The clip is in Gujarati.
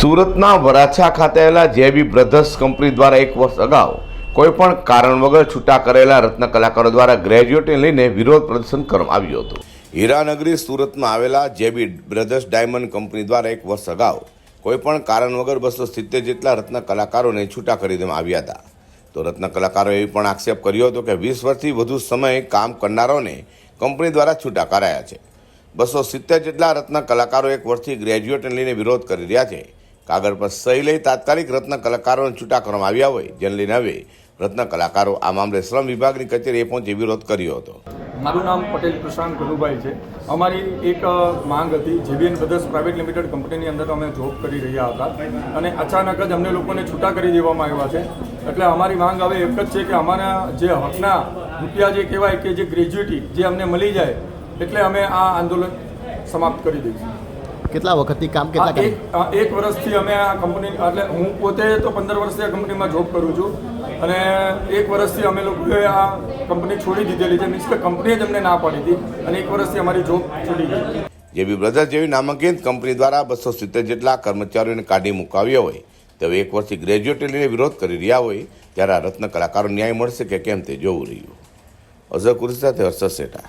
સુરતના વરાછા ખાતે આવેલા જેબી બ્રધર્સ કંપની દ્વારા એક વર્ષ અગાઉ કોઈપણ કારણ વગર છૂટા કરેલા રત્ન કલાકારો દ્વારા ગ્રેજ્યુએટને લઈને વિરોધ પ્રદર્શન કરવામાં આવ્યું હતું. હીરાનગરી સુરતમાં આવેલા જેબી બ્રધર્સ ડાયમંડ કંપની દ્વારા એક વર્ષ અગાઉ કોઈપણ કારણ વગર બસો સિત્તેર જેટલા રત્ન કલાકારોને છૂટા કરી દેવામાં આવ્યા હતા. તો રત્ન કલાકારોએ એ પણ આક્ષેપ કર્યો હતો કે વીસ વર્ષથી વધુ સમય કામ કરનારાઓને કંપની દ્વારા છૂટા કરાયા છે. બસો સિત્તેર જેટલા રત્ન કલાકારો એક વર્ષથી ગ્રેજ્યુએટને લઈને વિરોધ કરી રહ્યા છે. કાગળ પર સહી લઈ તાત્કાલિક રત્ન કલાકારોને છૂટા કરવામાં આવ્યા હોય. જેને લઈને હવે રત્ન કલાકારો આ મામલે શ્રમ વિભાગની કચેરીએ પહોંચી વિરોધ કર્યો હતો. મારું નામ પટેલ પ્રશાંત કનુભાઈ છે. અમારી એક માંગ હતી જેબીએન બ્રધર્સ પ્રાઇવેટ લિમિટેડ કંપનીની અંદર અમે જોબ કરી રહ્યા હતા. અને અચાનક જ અમને લોકોને છૂટા કરી દેવામાં આવ્યા છે. એટલે અમારી માંગ હવે એક જ છે કે અમારા જે હકના રૂપિયા જે કહેવાય કે જે ગ્રેજ્યુટી જે અમને મળી જાય, એટલે અમે આ આંદોલન સમાપ્ત કરી દઈશું. કેટલા વખતથી કામ કેટલા એક એક વર્ષથી અમે આ કંપની એટલે હું પોતે તો પંદર વર્ષથી આ કંપનીમાં જોબ કરું છું. અને એક વર્ષથી અમે લોકોએ આ કંપની છોડી દીધેલી છે. મીન્સ કે કંપનીએ જ અમને ના પાડી હતી. અને એક વર્ષથી અમારી જોબ છૂટી ગઈ. જેબી બ્રધર્સ જેવી નામાંકિત કંપની દ્વારા બસો સિત્તેર જેટલા કર્મચારીઓને કાઢી મુકાવ્યા હોય તેઓ એક વર્ષથી ગ્રેજ્યુએટ લઈને વિરોધ કરી રહ્યા હોય ત્યારે આ રત્ન કલાકારો ન્યાય મળશે કે કેમ તે જોવું રહ્યું. અઝર કુરી સાથે હર્ષદ શેઠા.